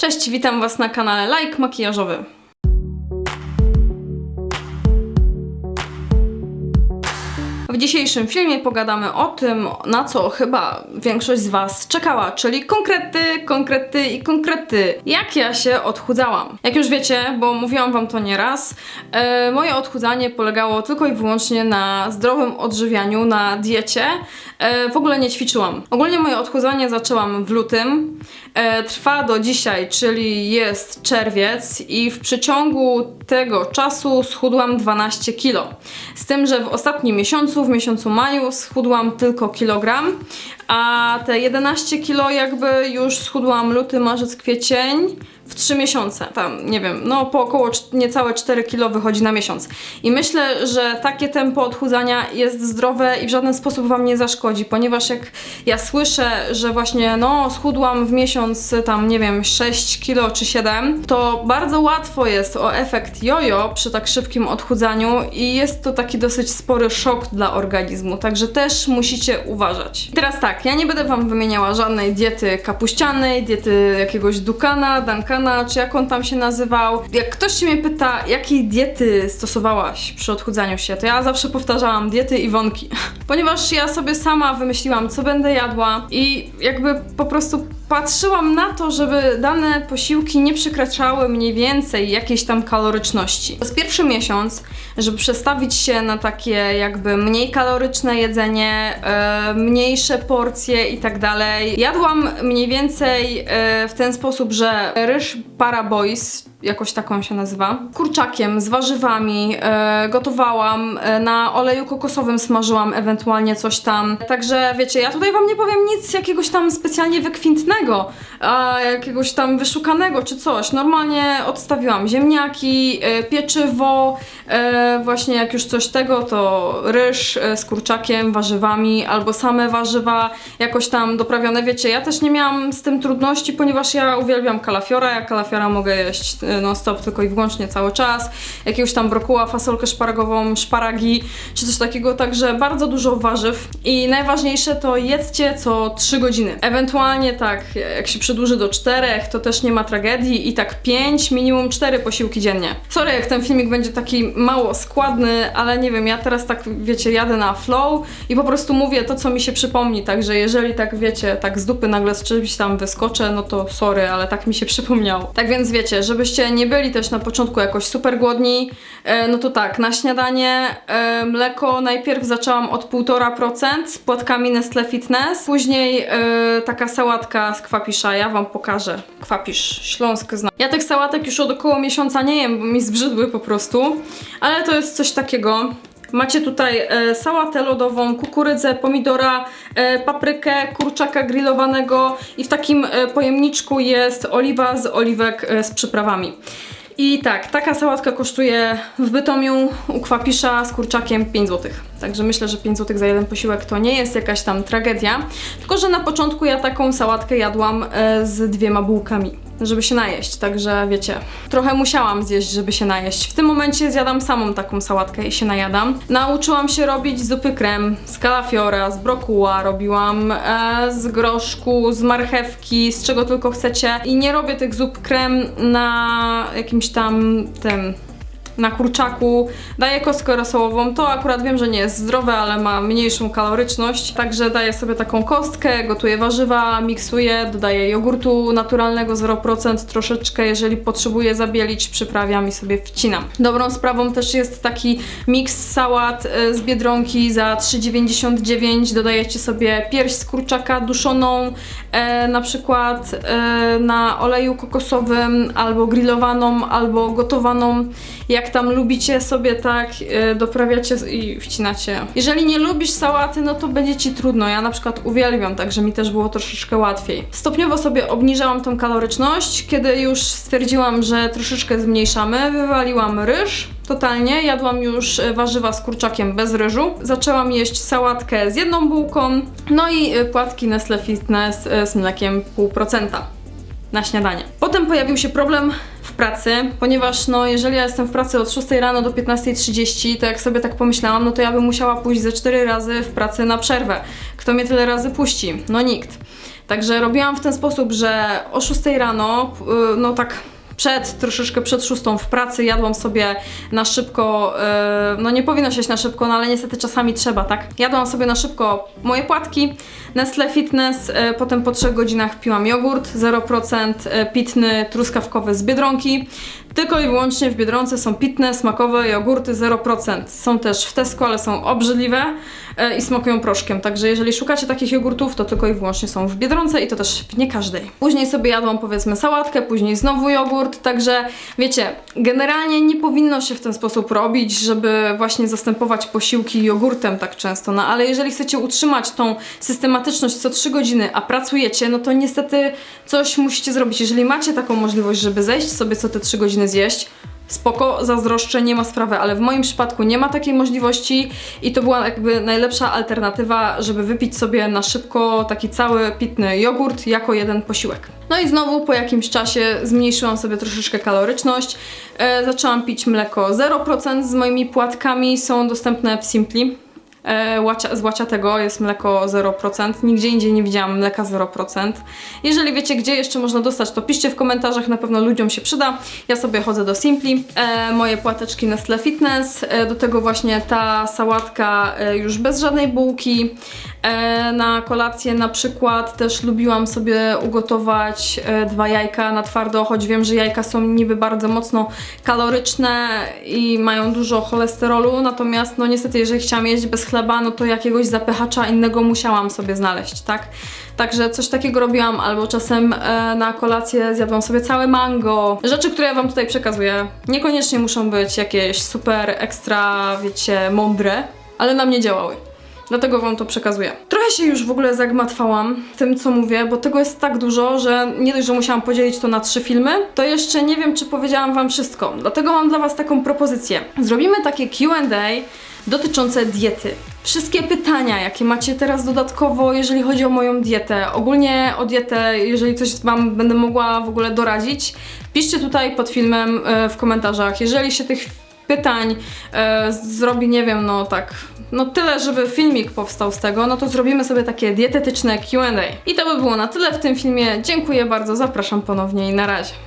Cześć, witam Was na kanale Like Makijażowy. Dzisiejszym filmie pogadamy o tym, na co chyba większość z Was czekała, czyli konkrety, konkrety i konkrety. Jak ja się odchudzałam? Jak już wiecie, bo mówiłam Wam to nieraz, e, moje odchudzanie polegało tylko i wyłącznie na zdrowym odżywianiu, na diecie. E, w ogóle nie ćwiczyłam. Ogólnie moje odchudzanie zaczęłam w lutym. E, trwa do dzisiaj, czyli jest czerwiec i w przeciągu tego czasu schudłam 12 kilo. Z tym, że w ostatnim miesiącu, w miesiącu maju schudłam tylko kilogram, a te 11 kilo jakby już schudłam luty, marzec, kwiecień w 3 miesiące. Tam, nie wiem, no po około niecałe 4 kilo wychodzi na miesiąc. I myślę, że takie tempo odchudzania jest zdrowe i w żaden sposób Wam nie zaszkodzi, ponieważ jak ja słyszę, że właśnie no schudłam w miesiąc tam, nie wiem, 6 kilo czy 7, to bardzo łatwo jest o efekt jojo przy tak szybkim odchudzaniu i jest to taki dosyć spory szok dla organizmu, także też musicie uważać. I teraz tak, ja nie będę Wam wymieniała żadnej diety kapuścianej, diety jakiegoś Dukana, Czy jak on tam się nazywał. Jak ktoś się mnie pyta, jakiej diety stosowałaś przy odchudzaniu się, to ja zawsze powtarzałam diety Iwonki. Ponieważ ja sobie sama wymyśliłam, co będę jadła i jakby po prostu patrzyłam na to, żeby dane posiłki nie przekraczały mniej więcej jakiejś tam kaloryczności. Jest pierwszy miesiąc, żeby przestawić się na takie jakby mniej kaloryczne jedzenie, e, mniejsze porcje i tak dalej. Jadłam mniej więcej e, w ten sposób, że ryż parabois, jakoś taką się nazywa, kurczakiem z warzywami, e, gotowałam, e, na oleju kokosowym smażyłam ewentualnie coś tam. Także wiecie, ja tutaj wam nie powiem nic jakiegoś tam specjalnie wykwintnego, a jakiegoś tam wyszukanego czy coś. Normalnie odstawiłam ziemniaki, e, pieczywo, e, właśnie jak już coś tego, to ryż e, z kurczakiem, warzywami albo same warzywa jakoś tam doprawione. Wiecie, ja też nie miałam z tym trudności, ponieważ ja uwielbiam kalafiora, ja kalafiora mogę jeść e, non stop tylko i wyłącznie cały czas. Jakiegoś tam brokuła, fasolkę szparagową, szparagi czy coś takiego, także bardzo dużo warzyw i najważniejsze to jedzcie co 3 godziny. Ewentualnie tak, jak się przedłuży do 4, to też nie ma tragedii i tak 5, minimum 4 posiłki dziennie. Sorry, jak ten filmik będzie taki mało składny, ale nie wiem, ja teraz tak, wiecie, jadę na flow i po prostu mówię to, co mi się przypomni, także jeżeli tak, wiecie, tak z dupy nagle z czymś tam wyskoczę, no to sorry, ale tak mi się przypomniało. Tak więc wiecie, żebyście nie byli też na początku jakoś super głodni, e, no to tak, na śniadanie e, mleko najpierw zaczęłam od 1,5% z płatkami Nestle Fitness, później e, taka sałatka z kwapisza, ja wam pokażę. Kwapisz, Śląsk zna. Ja tych sałatek już od około miesiąca nie jem, bo mi zbrzydły po prostu, ale to jest coś takiego. Macie tutaj e, sałatę lodową, kukurydzę, pomidora, e, paprykę, kurczaka grillowanego i w takim e, pojemniczku jest oliwa z oliwek z przyprawami. I tak, taka sałatka kosztuje w Bytomiu u Kwapisza z kurczakiem 5 zł. Także myślę, że 5 zł za jeden posiłek to nie jest jakaś tam tragedia. Tylko, że na początku ja taką sałatkę jadłam z dwiema bułkami, żeby się najeść. Także wiecie, trochę musiałam zjeść, żeby się najeść. W tym momencie zjadam samą taką sałatkę i się najadam. Nauczyłam się robić zupy krem z kalafiora, z brokuła, robiłam e, z groszku, z marchewki, z czego tylko chcecie. I nie robię tych zup krem na jakimś tam tym na kurczaku, daję kostkę rosołową. To akurat wiem, że nie jest zdrowe, ale ma mniejszą kaloryczność. Także daję sobie taką kostkę, gotuję warzywa, miksuję, dodaję jogurtu naturalnego 0%, troszeczkę, jeżeli potrzebuję zabielić, przyprawiam i sobie wcinam. Dobrą sprawą też jest taki miks sałat y, z Biedronki za 3,99. Dodajecie sobie pierś z kurczaka duszoną, e, na przykład e, na oleju kokosowym, albo grillowaną, albo gotowaną. Jak tam lubicie sobie tak, e, doprawiacie i wcinacie. Jeżeli nie lubisz sałaty, no to będzie ci trudno. Ja na przykład uwielbiam, także mi też było troszeczkę łatwiej. Stopniowo sobie obniżałam tą kaloryczność, kiedy już stwierdziłam, że troszeczkę zmniejszamy, wywaliłam ryż, totalnie. Jadłam już e, warzywa z kurczakiem bez ryżu. Zaczęłam jeść sałatkę z jedną bułką, no i e, płatki Nestle Fitness z mlekiem 0,5% na śniadanie. Potem pojawił się problem pracy, ponieważ no jeżeli ja jestem w pracy od 6 rano do 15.30, to jak sobie tak pomyślałam, no to ja bym musiała pójść ze 4 razy w pracy na przerwę. Kto mnie tyle razy puści? No nikt. Także robiłam w ten sposób, że o 6 rano, y, no tak przed, troszeczkę przed szóstą w pracy jadłam sobie na szybko, e, no nie powinno się na szybko, no ale niestety czasami trzeba, tak? Jadłam sobie na szybko moje płatki, Nestle Fitness, e, potem po 3 godzinach piłam jogurt 0% e, pitny, truskawkowy z Biedronki. Tylko i wyłącznie w Biedronce są pitne, smakowe jogurty 0%. Są też w Tesco, ale są obrzydliwe e, i smakują proszkiem. Także jeżeli szukacie takich jogurtów, to tylko i wyłącznie są w Biedronce i to też w nie każdej. Później sobie jadłam powiedzmy sałatkę, później znowu jogurt, także wiecie, generalnie nie powinno się w ten sposób robić, żeby właśnie zastępować posiłki jogurtem tak często, no ale jeżeli chcecie utrzymać tą systematyczność co 3 godziny, a pracujecie, no to niestety coś musicie zrobić. Jeżeli macie taką możliwość, żeby zejść sobie co te 3 godziny zjeść, spoko, zazdroszczę, nie ma sprawy, ale w moim przypadku nie ma takiej możliwości i to była jakby najlepsza alternatywa, żeby wypić sobie na szybko taki cały pitny jogurt jako jeden posiłek. No i znowu po jakimś czasie zmniejszyłam sobie troszeczkę kaloryczność, e, zaczęłam pić mleko 0% z moimi płatkami, są dostępne w Simpli. E, łacia, z jest mleko 0%. Nigdzie indziej nie widziałam mleka 0%. Jeżeli wiecie, gdzie jeszcze można dostać, to piszcie w komentarzach, na pewno ludziom się przyda. Ja sobie chodzę do Simpli. E, moje płateczki Nestle Fitness, e, do tego właśnie ta sałatka e, już bez żadnej bułki. E, na kolację na przykład też lubiłam sobie ugotować e, dwa jajka na twardo, choć wiem, że jajka są niby bardzo mocno kaloryczne i mają dużo cholesterolu, natomiast no niestety jeżeli chciałam jeść bez chleba, no to jakiegoś zapychacza innego musiałam sobie znaleźć, tak? Także coś takiego robiłam, albo czasem e, na kolację zjadłam sobie całe mango. Rzeczy, które ja Wam tutaj przekazuję, niekoniecznie muszą być jakieś super ekstra, wiecie, mądre, ale na mnie działały. Dlatego wam to przekazuję. Trochę się już w ogóle zagmatwałam tym, co mówię, bo tego jest tak dużo, że nie dość, że musiałam podzielić to na trzy filmy, to jeszcze nie wiem, czy powiedziałam wam wszystko. Dlatego mam dla was taką propozycję. Zrobimy takie Q&A dotyczące diety. Wszystkie pytania, jakie macie teraz dodatkowo, jeżeli chodzi o moją dietę, ogólnie o dietę, jeżeli coś Wam będę mogła w ogóle doradzić, piszcie tutaj pod filmem e, w komentarzach. Jeżeli się tych pytań e, zrobi, nie wiem, no tak, no tyle, żeby filmik powstał z tego, no to zrobimy sobie takie dietetyczne Q&A. I to by było na tyle w tym filmie. Dziękuję bardzo, zapraszam ponownie i na razie.